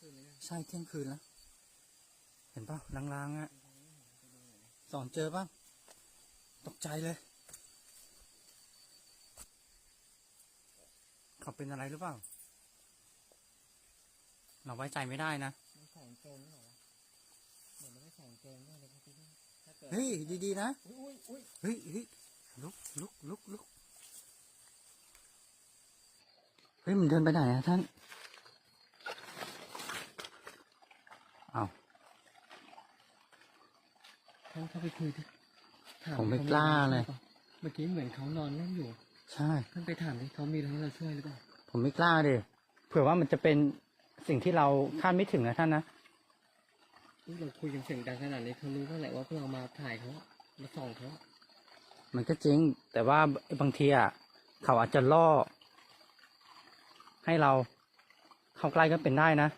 คืนนี้นะใช่เที่ยงคืนแล้ว เห็นป่ะลางๆอะสอนเจอป่ะตกใจเลย เขาเป็นอะไรหรือเปล่า เราไว้ใจไม่ได้นะมันใส่กางเกงหรือเปล่าวะเหมือนมันไม่ใส่กางเกงด้วยเลยครับพี่ถ้าเกิดเฮ้ยดีๆนะอุ้ยอุ้ยเฮ้ยเฮ้ยลุกลุกลุกลุกเฮ้ยมันเดินไปไหนอะท่าน เอา ท่านเข้าไปคุยดิถาผมไม่ขกล้าเลย เมื่อกี้เหมือนเขานอนเล่นอยู่ใช่ ท่านไปถามดิเขามีอะไรให้เราช่วยหรือเปล่าผมไม่กล้าดิเผื่อว่ามันจะเป็นสิ่งที่เราคาดไม่ถึงนะท่านนะอุ๊ยเราคุยกันเสียงดังขนาดนี้เขารู้ก็แหละว่าพวกเรามาถ่ายเขามาส่องเขามันก็จริง แต่ว่าบางทีอะเขาอาจจะล่อ ให้เราเข้าใกล้ก็เป็นได้นะ